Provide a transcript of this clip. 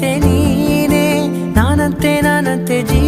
ನಾನಂತೆ ನೀನೇ ನಾನಂತೆ ನಾನಂತೆ ಜೀವ